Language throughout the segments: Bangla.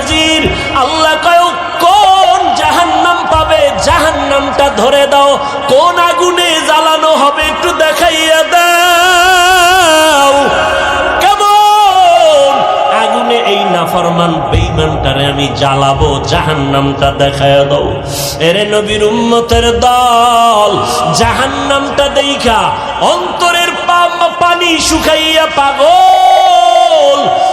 হাজির। আল্লাহ কয়, কোন জাহান্নাম পাবে? জাহান্নামটা ধরে দাও। কোন আগুনে জ্বালানো হবে একটু দেখাইয়া দাও। আমি জ্বালাবো, জাহান্নামটা দেখায় দাও। এরে নবীর উম্মতের দল, জাহান্নামটা দেইখা, অন্তরের পা- পানি শুকাইয়া পাগল।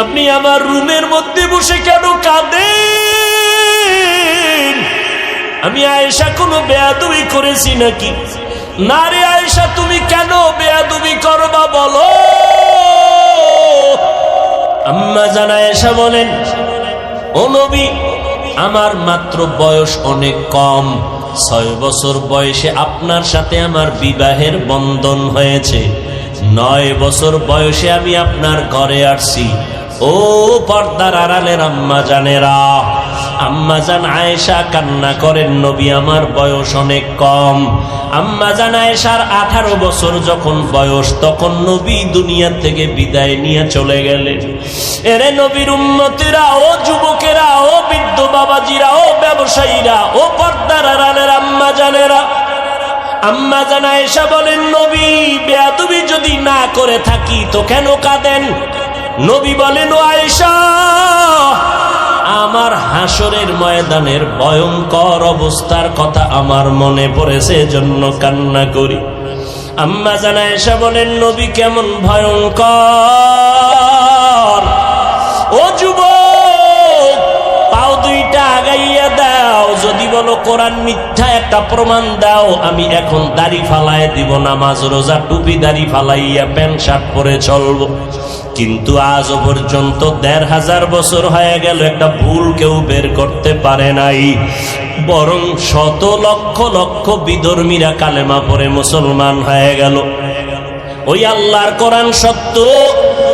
আপনি আমার রুমের মধ্যে বসে কেন কাঁদেন? আমি আয়েশা কোনো বেয়াদুবি করেছি নাকি? না রে আয়েশা, তুমি কেন বেয়াদুবি করবা বলো? আম্মা জানা আয়েশা বলেন, ও নবী, আমার মাত্র বয়স অনেক কম। ছয় বছর বয়সে আপনার সাথে আমার বিবাহের বন্ধন হয়েছে। নয় বছর বয়সে আমি আপনার ঘরে আসছি। ও পর্দার আড়ালের আম্মা জানেরা। আম্মা জান আয়েশা কান্না করেন, নবী আমার বয়স অনেক কম। আম্মা জান আয়েশার আঠারো বছর যখন বয়স, তখন নবী দুনিয়া থেকে বিদায় নিয়ে চলে গেলেন। এরে নবীর উন্মতিরা ও যুবকেরা, ও বৃদ্ধ বাবাজিরা, ও ব্যবসায়ীরা, ও পর্দার আড়ালের আম্মা জানেরা। আম্মা জানা এসা বলেন, নবী, বেয়াদুবি যদি না করে থাকি তো কেন কাঁদেন? নবী বলেন আয়েশা, আমার হাসরের ময়দানের ভয়ঙ্কর অবস্থার কথা আমার মনে পড়েছে জন্য কান্না করি। আম্মা জানা এসা বলেন, নবী কেমন ভয়ঙ্কর। বলো, কোরআন মিথ্যা একটা প্রমাণ দাও, আমি এখন দাড়ি ফালায় দিব, নামাজ রোজা টুপি দাড়ি ফালাইয়া প্যান্ট শার্ট পরে চলবো। কিন্তু আজও পর্যন্ত দেড় হাজার বছর হয়ে গেল, একটা ভুল কেউ বের করতে পারে নাই। বরং শত লক্ষ লক্ষ বিধর্মীরা কালেমা পরে মুসলমান হয়ে গেল। ওই আল্লাহর কোরআন সত্য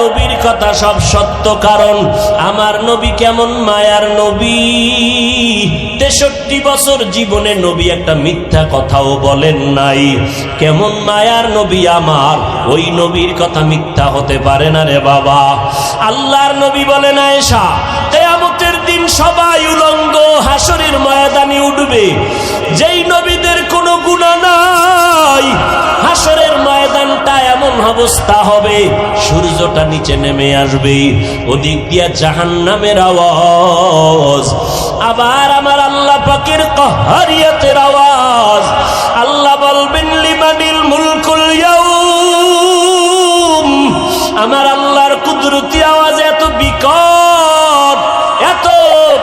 নবীর কথা সব সত্য, কারণ আমার নবী কেমন মায়ার নবী। তেষট্টি বছর জীবনে নবী একটা মিথ্যা কথাও বলেন নাই। কেমন মায়ার নবী আমার, ওই নবীর কথা মিথ্যা হতে পারে না রে বাবা। আল্লাহর নবী বলেন, আয়েশা, কেয়ামতের দিন সবাই উলঙ্গ হাসরের ময়দানে উঠবে। যেই নবীদের কোনো গুণা নাই হাসরের ময়দানটা এমন অবস্থা হবে, সূর্যটা নিচে নেমে আসবে, ওদিক দিয়া জাহান নামের আওয়াজ। আবার আমার আল্লাহ পাকের কহারিয়াতের আওয়াজ। আল্লাহ বলবেন লিমানিল মুলকুল আমার আল্লাহর কুদরতি আওয়াজ এত বিকট, এত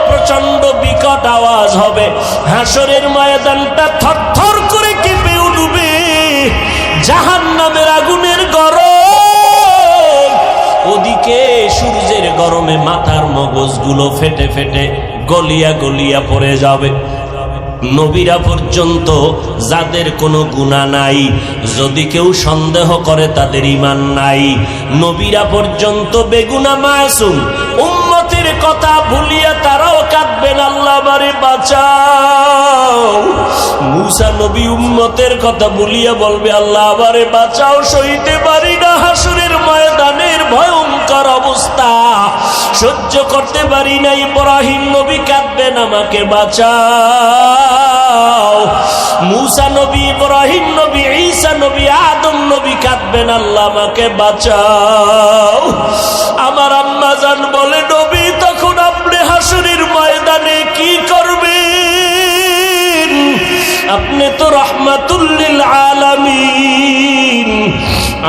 প্রচণ্ড বিকট আওয়াজ হবে। হাসরের ময়দানটা উঠবে জাহান আগুনের গরম। ওদিকে সূর্যের গরমে মাথার মগজগুলো ফেটে ফেটে গলিয়া গলিয়া পড়ে যাবে। নবীরা পর্যন্ত যাদের কোনো গুণা নাই, যদি কেউ সন্দেহ করে তাদের ইমান নাই। নবীরা পর্যন্ত বেগুনা মাসুম উম্মতের কথা ভুলিয়া তারাও কাঁদবেন, আল্লাহ বারে বাঁচাও। মুসা নবী উম্মতের কথা ভুলিয়া বলবে, আল্লাহ আবারে বাঁচাও, সইতে পারি না হাসুরের ময়দানের ভয়ঙ্কর অবস্থা। সহ্য করতে পারি না, ইব্রাহিম নবী কাঁদবেন, আমাকে বাঁচাও। মুসা নবী, ইব্রাহিম নবী, ঈসা নবী, আদম নবী কাঁদবেন, আল্লাহ আমাকে বাঁচাও। আমার আম্মা জান বলে, নবী, তখন আপনি হাসুরির ময়দানে কি করবে আপনি তো রহমাতুল্লিল আলামিন।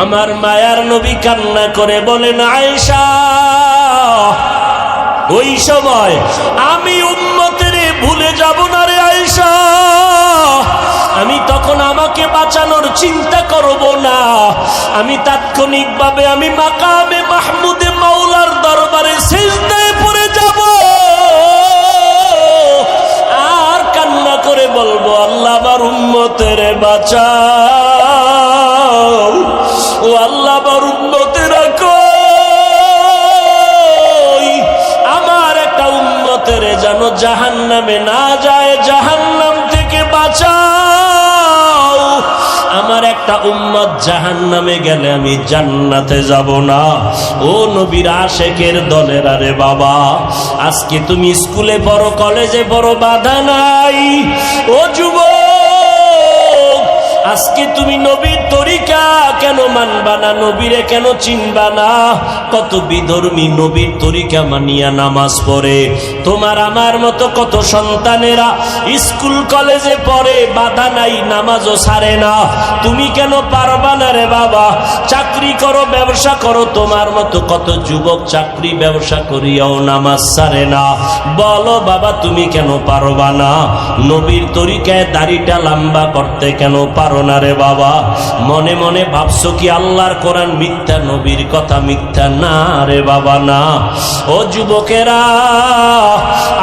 আমার মায়ার নবী কান্না করে বলেন, আয়েশা, ওই সময় আমি চিন্তা করব না। আমি তাৎক্ষণিকভাবে আমি মাকামে মাহমুদে মাওলার দরবারে সিজদায় পড়ে যাব। আর কান্না করে বলব, আল্লাহ আমার উম্মতের বাঁচাও। ও আল্লাহ আমার উম্মতের কই। আমার একটা উম্মতের যেন জাহান নামে না একটা উম্মত জাহান নামে গেলে আমি জান্নাতে যাব না। ও নবীর আশেকের দলের, আরে বাবা, আজকে তুমি স্কুলে পড়ো, কলেজে পড়ো, বাধা নাই। ও যুবক আজকে তুমি নবীর তরিকা কেন মানবা না? নবীরে কেন চিনবা না? কত বিধর্মী নবীর তরিকা মানিয়া নামাজ পড়ে। তোমার আমার মতো কত সন্তানেরা স্কুল, কলেজে পড়ে, বাধা নাই, নামাজও ছাড়ে না। তুমি কেন পারবা না রে বাবা? চাকরি করো, ব্যবসা করো, তোমার মতো কত যুবক চাকরি, ব্যবসা করিয়াও নামাজ সারে না। বলো বাবা, তুমি কেন পারবা না? নবীর তরিকায় দাড়িটা লম্বা করতে কেন পারো না রে বাবা। মনে মনে ভাবছ কি আল্লাহর কোরআন মিথ্যা, নবীর কথা মিথ্যা? না রে বাবা, না। ও যুবকেরা,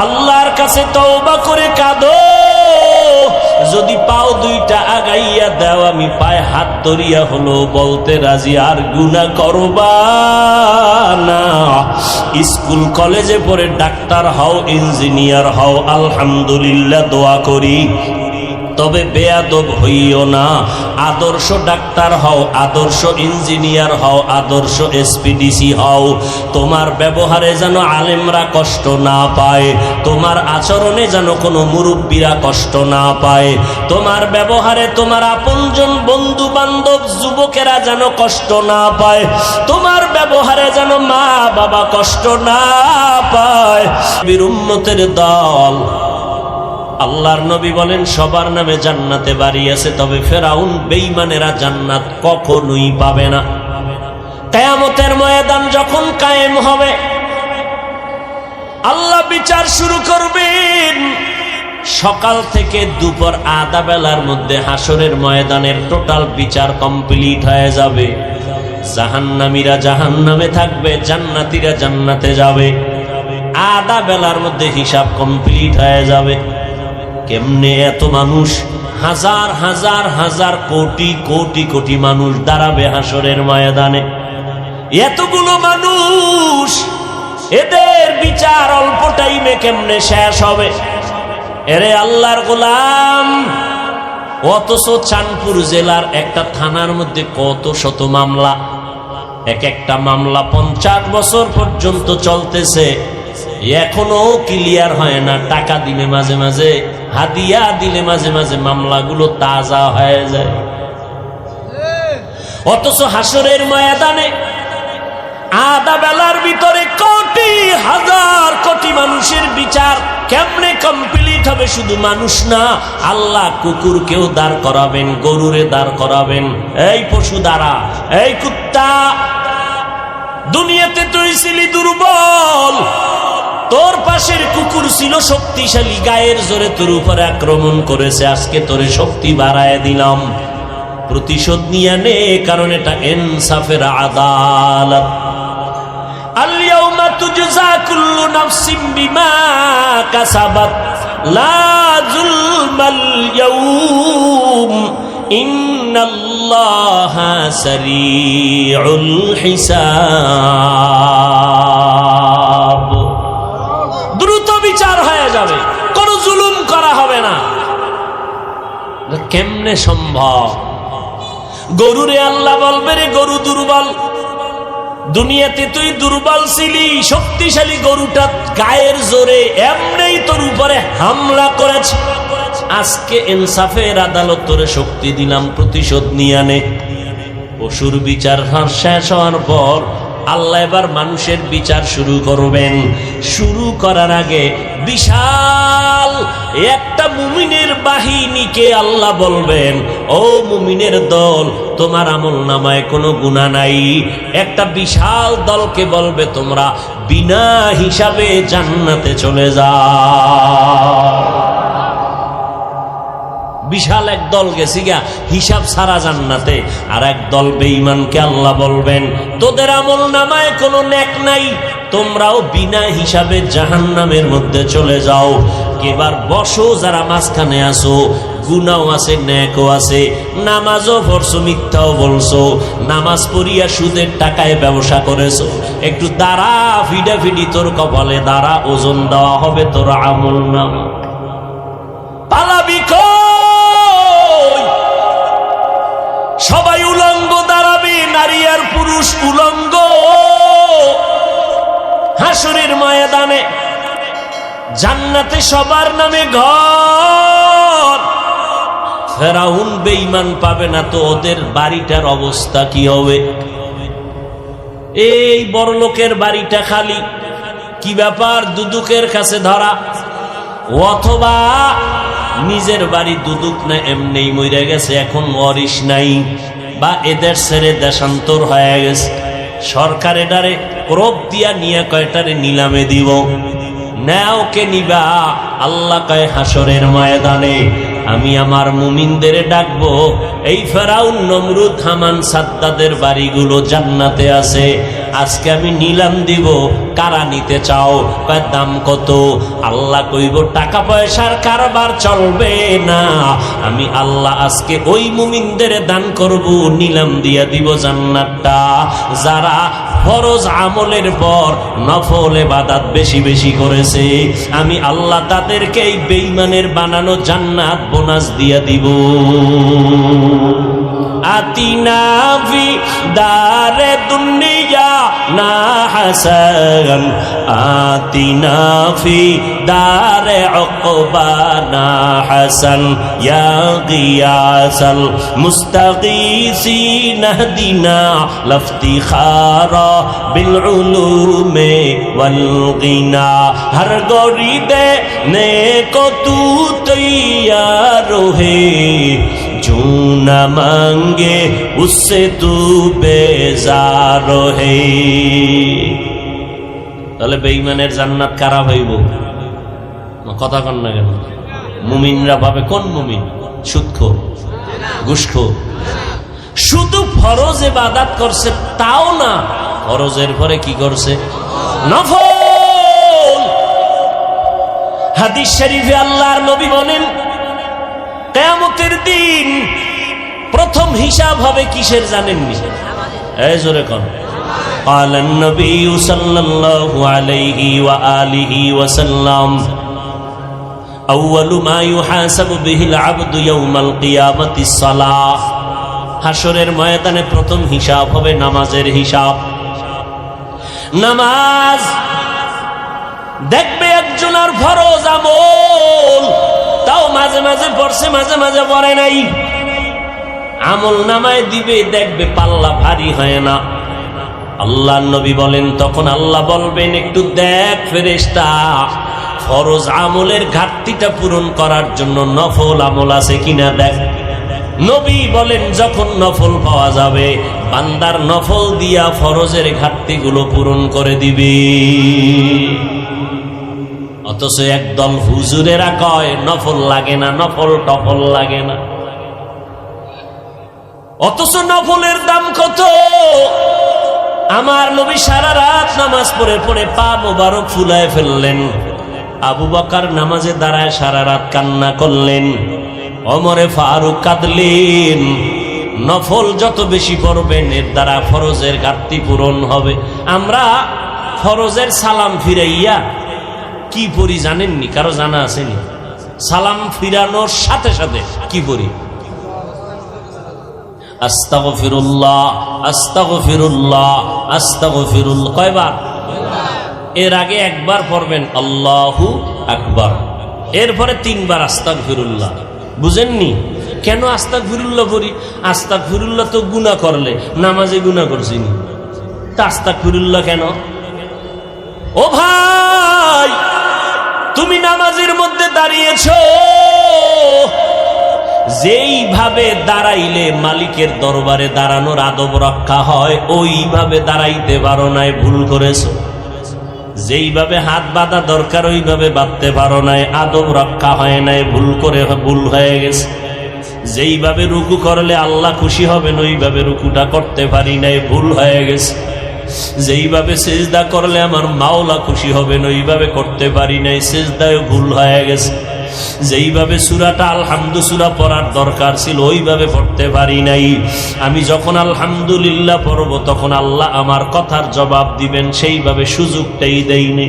আল্লাহর কাছে তওবা করে কাঁদো। যদি পাও দুইটা আগাইয়া দাও, আমি পায়ে হাত ধরিয়া হলো বলতে রাজি। আর গুণা করবা না। স্কুল, কলেজে পড়ে ডাক্তার হও, ইঞ্জিনিয়ার হও, আলহামদুলিল্লাহ, দোয়া করি। তবে বেয়াদব হইও না। আদর্শ ডাক্তার হও, আদর্শ ইঞ্জিনিয়ার হও, আদর্শ এসপিডিসি হও। তোমার ব্যবহারে যেন আলেমরা কষ্ট না পায়, তোমার আচরণে যেন কোনো মুরব্বীরা কষ্ট না পায়। তোমার ব্যবহারে তোমার আপনজন বন্ধু বান্ধব যুবকেরা যেন কষ্ট না পায়, তোমার ব্যবহারে যেন মা বাবা কষ্ট না পায়। বীর উম্মতের দল আল্লাহর নবী বলেন, সবার নামে জান্নাতে বাড়ি আছে, তবে ফেরাউন বেইমানেরা জান্নাত কখনোই পাবে না। কেয়ামতের ময়দান যখন কায়েম হবে, আল্লাহ বিচার শুরু করবেন। সকাল থেকে দুপুর আধা বেলার মধ্যে হাসরের ময়দানের টোটাল বিচার কমপ্লিট হয়ে যাবে। জাহান্নামীরা জাহান্নামে থাকবে, জান্নাতীরা জান্নাতে যাবে। আধা বেলার মধ্যে হিসাব কমপ্লিট হয়ে যাবে। কেমনে এত মানুষ? হাজার হাজার হাজার কোটি কোটি কোটি মানুষ দাঁড়াবে হাসরের ময়দানে। এতগুলো মানুষ, এদের বিচার অল্প টাইমে কেমনে শেষ হবে? এরে আল্লাহর গোলাম, অথচ চাঁদপুর জেলার একটা থানার মধ্যে কত শত মামলা? এক একটা মামলা পঞ্চাশ বছর পর্যন্ত চলতেছে। এখনও ক্লিয়ার হয় না, টাকা দিলে মাঝে মাঝে। হাদিয়া দিলে মাঝে মাঝে মামলাগুলো তাজা হয়ে যায়। অথচ হাসরের ময়দানে আধা বেলার ভিতরে কোটি, হাজার কোটি মানুষের বিচার কেমনে কমপ্লিট হবে শুধু মানুষ না, আল্লাহ কুকুরকেও দাঁড় করাবেন, গরুরে দাঁড় করাবেন। এই পশু দ্বারা এই কুত্তা। দুনিয়াতে তুই ছিলি দুর্বল। তোর পাশের কুকুর ছিল শক্তিশালী, গায়ের জোরে তোর উপরে আক্রমণ করেছে, আজকে তোরে শক্তি বাড়ায় দিলাম। প্রতিশোধ নিয়ে নে, কারণ এটা ইনসাফের আদালত। ইন্নাল্লাহা সারিউল হিসাব। বিচার হয়ে যাবে। কোনো জুলুম করা হবে না। কেমনে সম্ভব? গরুরে আল্লাহ বলবে রে, গরু দুর্বল। দুনিয়াতে তুই দুর্বল ছিলি, শক্তিশালী গরুটা গায়ের জোরে এমনি তোর উপরে হামলা করেছে। আজকে ইনসাফের আদালত তোরে শক্তি দিলাম, প্রতিশোধ নিয়ে আনে পশুর বিচার শেষ হওয়ার পর আল্লাহ এবার মানুষের বিচার শুরু করবেন। শুরু করার আগে বিশাল একটা মুমিনের বাহিনীকে আল্লাহ বলবেন, ও মুমিনের দল, তোমার আমল নামায় কোনো গুণা নাই। একটা বিশাল দলকে বলবে তোমরা, বিনা হিসাবে জান্নাতে চলে যাও। বিশাল এক দল গেছি গা, হিসাব সারা জান্নাতে। আর এক দল বেঈমানকে আল্লাহ বলবেন, তোদের আমল নামায় কোনো নেক নাই, তোমরাও বিনা হিসাবে জাহান্নামের মধ্যে চলে যাও। এবার বসো, যারা মাঝখানে আসো গুনাও আছে, ন্যাকও আছে, নামাজও পড়ছো, মিথ্যাও বলছো, নামাজ পড়িয়া সুদের টাকায় ব্যবসা করেছ। একটু দাঁড়া, ফিডাফিডি তোর কপালে, দাঁড়া, ওজন দেওয়া হবে তোর আমল নামা। সবাই উলঙ্গ, দাঁড়াবে, নারী আর পুরুষ উলঙ্গ। হাসুরের ময়দানে, জান্নাতে সবার নামে ঘর। ফেরাউন বেঈমান পাবে না তো ওদের বাড়িটার অবস্থা কি হবে? এই বড় লোকের বাড়িটা খালি, কি ব্যাপার দুদুকের কাছে ধরা? অথবা নিজের বাড়ি দুদুক না এমনি মরে গেছে, এখন অরিস নাই বা এদের ছেড়ে দেশান্তর হয়ে গেছে। সরকার এটারে ক্রোপ দিয়া নিয়ে কয়টারে নিলামে দিব। নেও কে নিবা, আল্লাহ কয় হাসরের ময়দানে। আমি আমার মুমিনদের ডাকবো, এই ফেরাউন, নমরুদ, হামান, সাদ্দাদের বাড়িগুলো জান্নাতে আছে। আজকে আমি নিলাম দিব, কারা নিতে চাও? দাম কত? আল্লাহ কইব, টাকা পয়সার কারবার চলবে না। আমি আল্লাহ আজকে ওই মুমিনদের দান করব, নিলাম দিয়া দিব জান্নাতটা। যারা ফরজ আমলের পর নফল এবাদাত বেশি বেশি করেছে, আমি আল্লাহ তাদেরকে এই বেইমানের বানানো জান্নাত বোনাস দিয়া দিব। আতিনা ফি দারে দুনিয়া, না হাসান। আতিনা ফি দারে উকবা না হাসান। ইয়া গিয়াসাল মুস্তাগীসিন হদিনা লফতিখারা বিল উলুমে ওয়াল গিনা হর গরিবে নে কো তু তৈয়ার न मांगे उससे तू बेजार হে তাহলে বেঈমানের জান্নাত কারা হইব না কথা কন না কেন মুমিনরা ভাবে কোন মুমিন সুৎখো ঘুষখো শুধু ফরজ এবাদাত করছে তাও না ফরজের পরে কি করছে নফল হাদিস শরীফে আল্লাহর নবী বলেন কেয়ামতের দিন প্রথম হিসাব হবে কিসের জানেননি এই জোরে কন قال النبي صلى الله عليه وآله وسلم أول ما يحاسب به العبد يوم القيامة الصلاة হাসরের ময়দানে প্রথম হিসাব হবে নামাজের হিসাব নামাজ দেখবে একজনের ফরজ আমল তাও মাঝে মাঝে পড়ছে মাঝে মাঝে পড়ে নাই আমল নামায় দিবে, দেখবে পাল্লা ভারী হয় না। আল্লাহ নবী বলেন, তখন আল্লাহ বলবেন, একটু দেখ ফেরেস্তা ফরজ আমলের ঘাটতিটা পূরণ করার জন্য নফল আমল আছে কিনা দেখ। নবী বলেন, যখন নফল পাওয়া যাবে, বান্দার নফল দিয়া ফরজের ঘাটতিগুলো পূরণ করে দিবে। অথচ একদল হুজুরেরা কয়, নফল লাগে না, নফল টফল লাগে না। অথচ নফলের দাম কত? আমার নবী সারা রাত নামাজ পড়ে পড়ে পা মোবারক ফুলায় ফেললেন। আবু বাকার নামাজে দাঁড়ায় সারা রাত কান্না করলেন। অমরে ফারুক কাঁদলেন। নফল যত বেশি পড়বেন এর দ্বারা ফরজের ঘাটতি পূরণ হবে। আমরা ফরজের সালাম ফিরাইয়া কি পড়ি জানেননি? কারও জানা আসেনি সালাম ফিরানোর সাথে সাথে কি পড়ি আস্তাগফিরুল্লাহ আস্তাগফিরুল্লাহ আস্তাগফিরুল্লাহ কয়বার? এর আগে একবার পড়বেন, আল্লাহু আকবার। এরপরে তিনবার আস্তাক ফিরুল্লাহ বুঝেননি? কেন আস্তাক ফিরুল্লাহ পড়ি আস্তাক ফিরুল্লাহ তো গুণা করলে, নামাজে গুণা করছিনি তাস্তা ফিরুল্লাহ কেন? ও ভাই, তুমি নামাজের মধ্যে দাঁড়িয়েছো। যেইভাবে দাঁড়াইলে মালিকের দরবারে দাঁড়ানোর আদব রক্ষা হয়, ওইভাবে দাঁড়াইতে পারো নাই, ভুল করেছ। যেইভাবে হাত বাঁধা দরকার, ওইভাবে বাঁধতে পারো নাই, আদব রক্ষা হয় নাই, ভুল করে ভুল হয়ে গেছে। যেইভাবে রুকু করলে আল্লাহ খুশি হবেন, ওইভাবে রুকুটা করতে পারি নাই, ভুল হয়ে গেছে। যেইভাবে সেজদা করলে আমার মাওলা খুশি হবেন, ওইভাবে করতে পারি নাই সেজদায় ভুল হয়ে গেছে। যেইভাবে সুরাটা আলহামদু সুরা পড়ার দরকার ছিল, ওইভাবে পড়তে পারি নাই। আমি যখন আলহামদুলিল্লাহ পড়ব, তখন আল্লাহ আমার কথার জবাব দিবেন, সেইভাবে সুযোগটাই দেয়নি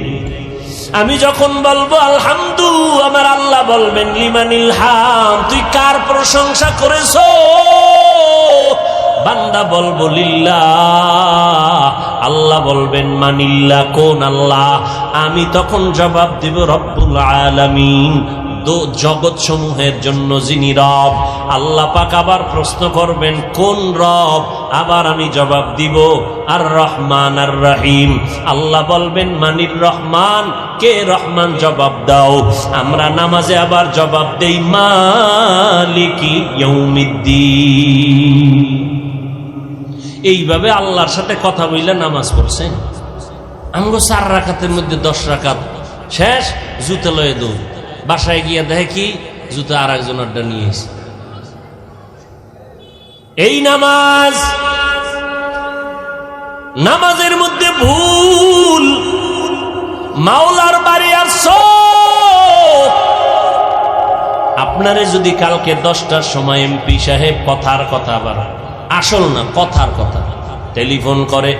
আমি যখন বলব, আলহামদু আমার আল্লাহ বলবেন, লিমানিল হাম তুই কার প্রশংসা করেছ? বান্দা বলব, লিল্লাহ আল্লাহ বলবেন মানিল্লা কোন আল্লাহ? আমি তখন জবাব দিব, রব্বুল আলামিন জগৎ সমূহের জন্য যিনি রব, আল্লাহ পাক আবার প্রশ্ন করবেন, কোন রব? আবার আমি জবাব দিব, আর রহমান আর রহিম। আল্লাহ বলবেন, মানির রহমান, কে রহমান? জবাব দাও। আমরা নামাজে আবার জবাব দেই, মালিকি এইভাবে আল্লাহর সাথে কথা বললে নামাজ পড়ছেন আমগো চার রাখাতের মধ্যে দশ রাখাত শেষ, জুতো লয়ে দৌড়। বাসায় গিয়ে দেখে কি জুতো আর একজনেরটা নিয়ে এসে এই নামাজ, নামাজের মধ্যে ভুল। মাওলার বাড়ি আর আপনারে যদি কালকে দশটার সময় এমপি সাহেব কথার কথা আবার, আসল না, কথার কথা, টেলিফোন করে,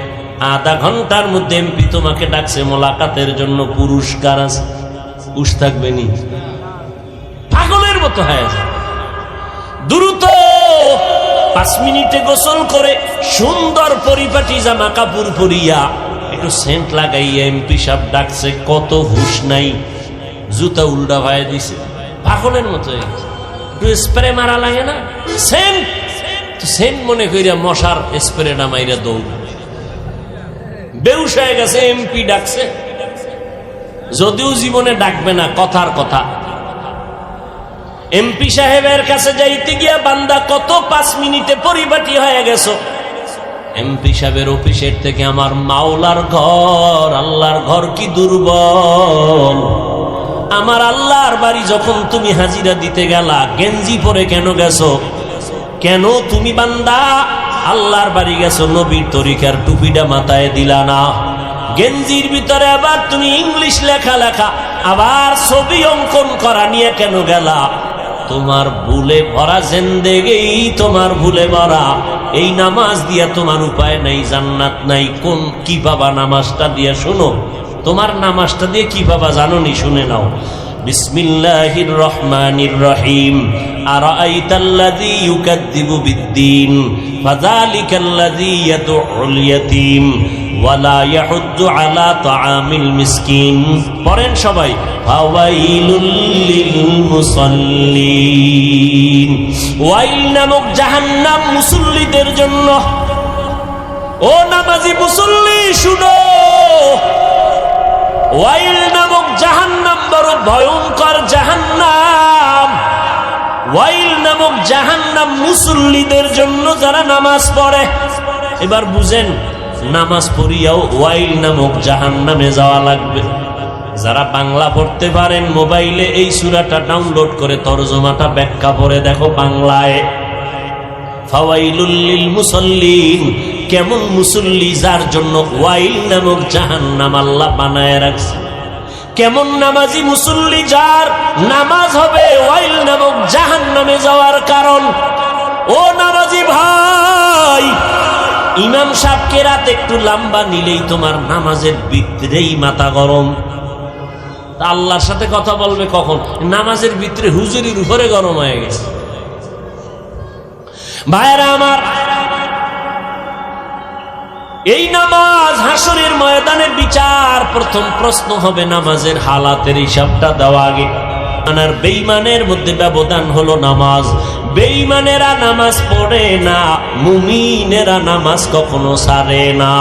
আধা ঘণ্টার মধ্যে এমপি তোমাকে ডাকছে, মোলাকাতের জন্য পুরস্কার আছে। উস থাকবে নি? মতো হয়ে যায়। দ্রুত পাঁচ মিনিটে গোসল করে সুন্দর পরিপাটি জামা কাপড় পরিয়া একটু সেন্ট লাগাইয়া এমপি ডাকছে, কত নাই। জুতা উল্টা ভাই দিছে। মতো একটু স্প্রে মারা লাগে না? সেন্ট! সেন্ট মনে করিয়া মশার স্প্রেটা মাইরা দৌড়। বেউস হয়ে গেছে, এমপি ডাকছে। যদিও জীবনে ডাকবে না, কথার কথা। এমপি সাহেবের কাছে যাইতে গিয়া বান্দা কত পাঁচ মিনিটে পরিপাটি হয়ে গেছো। এমপি সাহেবের অফিসের থেকে আমার মাওলার ঘর, আল্লাহর ঘর কি দুর্বল? আমার আল্লাহর বাড়ি যখন তুমি হাজিরা দিতে গেলা, গেঞ্জি পরে কেন গেছো? কেন তুমি বান্দা? আল্লাহর বাড়ি গেছো, নবীর তরিকার টুপিটা মাথায় দিলা না। গেঞ্জির ভিতরে আবার তুমি ইংলিশ লেখা লেখা, আবার ছবি অঙ্কন করা নিয়ে কেন গেলা? তোমার ভুলে ভরা জেন্দেগেই তোমার ভুলে ভরা। এই নামাজ দিয়া তোমার উপায় নাই, জান্নাত নাই। কোন, কি বাবা নামাজটা দিয়া শোনো? তোমার নামাজটা দিয়ে কি বাবা জানো নি শুনে নাও। বিসমিল্লাহির রহমানির রহিম। আরাআইতাল্লাযী ইউকাদ্দিবু বিদ্দীন ফাযালিকাল্লাযী ইয়াদউল ইয়াতীম। ওয়ালা ইয়াহুদ্দু আলা তাআমিল মিসকিন। পড়েন সবাই, ফাওয়াইলুল লিল মুসাল্লিন ওয়াইল নামক জাহান্নাম মুসল্লিদের জন্য। ও নামাজি মুসল্লি, শুনো। ওয়াইল নামক জাহান্নাম বড় ভয়ঙ্কর জাহান্নাম। ওয়াইল নামক জাহান্নাম মুসল্লিদের জন্য যারা নামাজ পড়ে। এবার বুঝেন নামাজ পড়িয়াও ওয়াইল নামক জাহান্নামে যাওয়া লাগবে। যারা বাংলা পড়তে পারেন মোবাইলে এই সুরাটা ডাউনলোড করে তরজমাটা ব্যাখ্যা পড়ে দেখো বাংলায়। কেমন মুসল্লি যার জন্য নামক রাখছে। কেমন নামাজি মুসল্লি যার নামাজ হবে ওয়াইল নামক জাহান্নামে যাওয়ার কারণ ইমাম সাহেবকে রাত একটু লম্বা নিলেই তোমার নামাজের ভিতরেই মাথা গরম। আল্লাহর সাথে কথা বলবে কখন? নামাজের ভিতরে হুজুরির উপরে গরম হয়ে গেছে। ভাইরা আমার, এই নামাজ হাসরের ময়দানে বিচার প্রথম প্রশ্ন হবে, নামাজের হালাতের হিসাবটা দেওয়া আগে। আর বেইমানের মধ্যে ব্যবধান হলো নামাজ। বেইমানেরা নামাজ পড়ে না, মুমিনেরা নামাজ কখনো সারে না।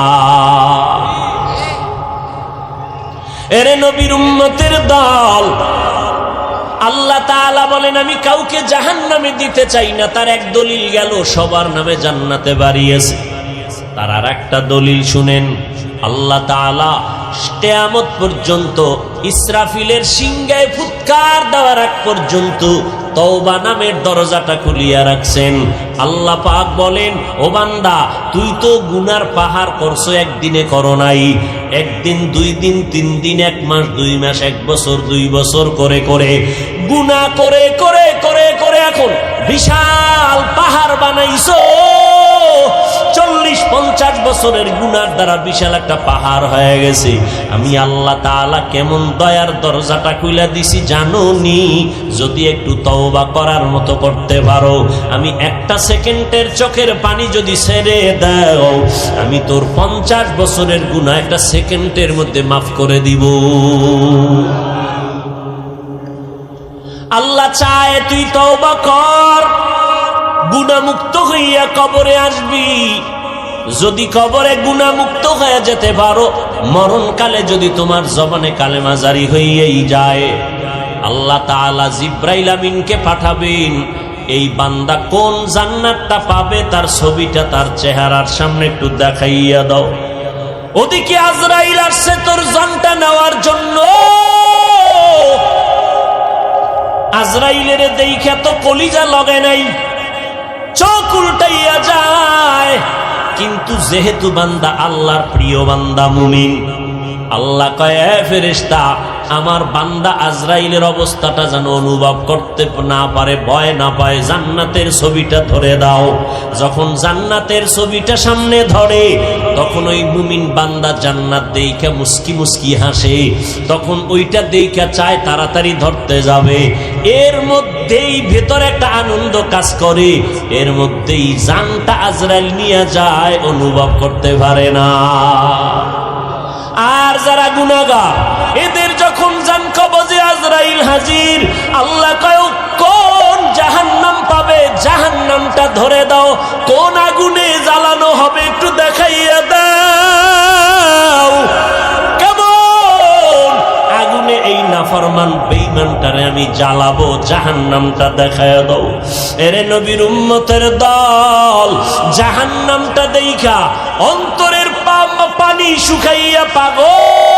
এরে নবীর উম্মতের দল, আল্লাহ তাআলা বলেন, আমি কাউকে জাহান্নামে দিতে চাই না। তার এক দলিল গেল, সবার নামে জান্নাতে বাড়িয়েছে। তার আর একটা দলিল শুনেন, আল্লাহ তাআলা কেয়ামত পর্যন্ত ইসরাফিলের সিংগায় ফুৎকার দেওয়ার এক পর্যন্ত তওবা নামের দরজাটা খুলিয়া রাখছেন। আল্লাহ পাক বলেন, ও বান্দা, তুই তো গুনার পাহাড় করছ, একদিনে করো নাই। একদিন, দুই দিন, তিন দিন, এক মাস, দুই মাস, এক বছর, দুই বছর করে করে গুনাহ করে করে করে করে এখন বিশাল পাহাড় বানাইছো। চল্লিশ, পঞ্চাশ বছরের গুনার দ্বারা বিশাল একটা পাহাড় হয়ে গেছে। আমি আল্লাহ তাআলা কেমন দয়ার দরজাটা খুলে দিছি জানো নি? যদি একটু তওবা করার মতো করতে পারো। আমি একটা সেকেন্ডের চোখের পানি যদি ছেড়ে দাও, আমি তোর পঞ্চাশ বছরের গুণা একটা সেকেন্ডের মধ্যে মাফ করে দিব। আল্লাহ চায় তুই তওবা কর। গুণামুক্ত হইয়া কবরে আসবি। যদি কবরে গুণামুক্ত হয়ে যেতে পারো, মরণকালে যদি তোমার জবানে কালেমা জারি হইয়াই যায়, আল্লাহ তাআলা জিব্রাইল আমিনকে পাঠাবেন। এই বান্দা কোন জান্নাতটা পাবে, তার ছবিটা তার চেহারার সামনে একটু দেখাইয়া দাও। ওদিকে আজরাইল আসছে তোর জানটা নেওয়ার জন্য। আজরাইলের দেখা তো কলিজা লগে নাই। চোখ উল্টাইয়া যায়। কিন্তু যেহেতু বান্দা আল্লাহর প্রিয় বান্দা মুমিন, আল্লাহ কয়ে ফেরেস্তা আমার বান্দা আজরাইলের অবস্থাটা যেন অনুভব করতে না পারে, ভয় না পায়, জান্নাতের ছবিটা ধরে দাও। যখন জান্নাতের ছবিটা সামনে ধরে, তখন ওই মুমিন বান্দা জান্নাত দেইখা মুস্কি মুস্কি হাসে। তখন ওইটা দেইখা চায় তাড়াতাড়ি ধরতে যাবে। এর মধ্যেই ভেতরে একটা আনন্দ কাজ করে। এর মধ্যেই জানটা আজরাইল নিয়ে যায়, অনুভব করতে পারে না। আর যারা গুনাগার এদের যখন কবজে আজরাইল হাজির। আল্লাহ কয়, কোন জাহান্নাম পাবে? জাহান্নামটা ধরে দাও। কোন আগুনে জ্বালানো হবে একটু দেখাইয়া দাও। আগুনে এই নাফরমান আমি জ্বালাবো, জাহান্নামটা দেখায় দাও। এরে নবীর উম্মতের দল, জাহান্নামটা দেইখা, অন্তরের পানি শুকাইয়া পাগল।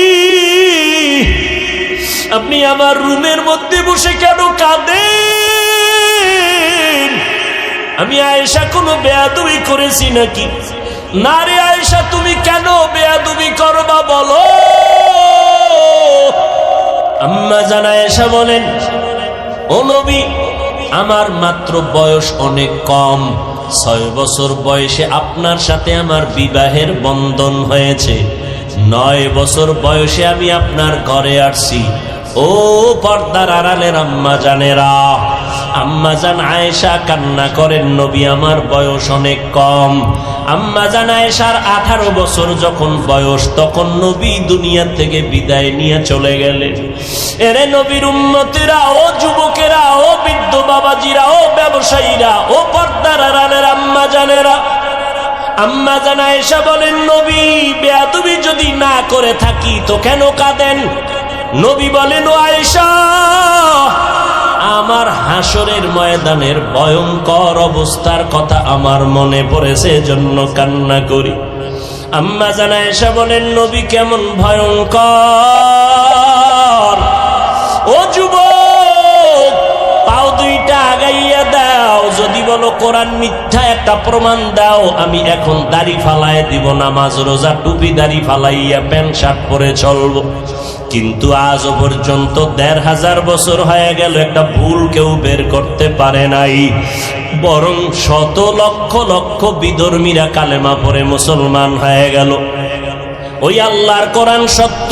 আপনি আমার রুমের মধ্যে বসে কেন কাঁদেন? আমি আয়েশা কোনো বেয়াদুবি করেছি নাকি? না রে আয়েশা, তুমি কেন বেয়াদুবি করবা বলো? আম্মা জানা এসা বলেন, ও নবী, আমার মাত্র বয়স অনেক কম। ছয় বছর বয়সে আপনার সাথে আমার বিবাহের বন্ধন হয়েছে। নয় বছর বয়সে আমি আপনার ঘরে আসছি। ও পর্দার আড়ালের আম্মা জানেরা, আম্মা জান আয়েশা কান্না করেন, নবী আমার বয়স অনেক কম। আম্মা জান আয়েশার আঠারো বছর যখন বয়স, তখন নবী দুনিয়া থেকে বিদায় নিয়ে চলে গেলেন। এরে নবীর উন্নতিরা ও যুবকেরা, ও বৃদ্ধ বাবাজিরা, ও ব্যবসায়ীরা, ও পর্দার আড়ালের আম্মা জানেরা আম্মা জানা এসা বলেন, নবী, বেয়াদুবি যদি না করে থাকি তো কেন কাঁদেন? নবী বলেন, ও আয়েশা, আমার হাসরের ময়দানের ভয়ঙ্কর অবস্থার কথা আমার মনে পড়েছে জন্য কান্না করি। আম্মা জানা এসা বলেন, নবী, কেমন ভয়ঙ্কর। ও যুবক বলো, কোরআন মিথ্যা একটা প্রমাণ দাও, আমি এখন দাড়ি ফালায় দিব, নামাজ, রোজা, টুপি, দাড়ি ফালাইয়া প্যান্ট, শার্ট পরে চলবো। কিন্তু আজও পর্যন্ত দেড় হাজার বছর হয়ে গেল, একটা ভুল কেউ বের করতে পারে নাই। বরং শত লক্ষ লক্ষ বিধর্মীরা কালেমা পরে মুসলমান হয়ে গেল। ওই আল্লাহর কোরআন সত্য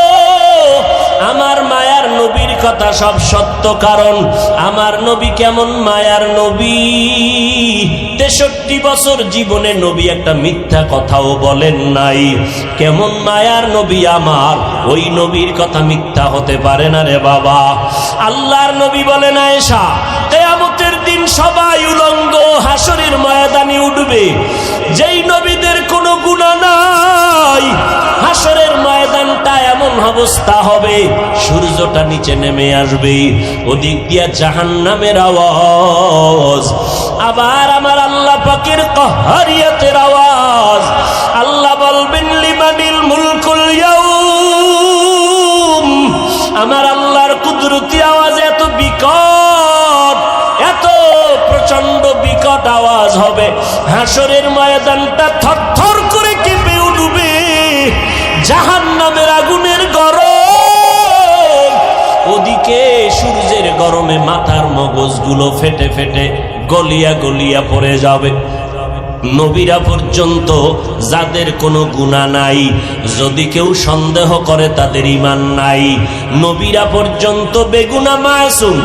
আমার মায়ার নবীর কথা সব সত্য কারণ। আমার নবী কেমন মায়ার নবী? তেষট্টি বছর জীবনে নবী একটা মিথ্যা কথাও বলেন নাই। কেমন মায়ার নবী আমার? ওই নবীর কথা মিথ্যা হতে পারে না রে বাবা। আল্লাহর নবী বলেন, আয়েশা, কেয়ামতের দিন সবাই উলঙ্গ হাসরের ময়দানে উঠবে। যেই নবীদের কোনো গুণা নাই। হাসরের ময়দানটা এমন অবস্থা হবে, সূর্যটা নিচে নেমে আসবে, ওদিক দিয়া জাহান্নামের আওয়াজ। আবার আমার আল্লাহ পাকের কহারিয়াতের আওয়াজ। আল্লাহ বলবেন লিমানিল মুলকুল আমার আল্লাহর কুদরতি আওয়াজ এত বিকট, এত প্রচণ্ড বিকট আওয়াজ হবে। হাসরের ময়দানটা উঠবে জাহান আগুনের গরম। ওদিকে সূর্যের গরমে মাথার মগজগুলো ফেটে ফেটে গলিয়া গলিয়া পড়ে যাবে। নবীরা পর্যন্ত যাদের কোনো গুণা নাই, যদি কেউ সন্দেহ করে তাদের ইমান নাই। নবীরা পর্যন্ত বেগুনা মাসুম,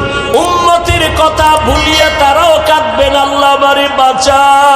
উম্মতের কথা ভুলিয়ে তারাও কাঁদবেন, আল্লাহ বারে বাঁচা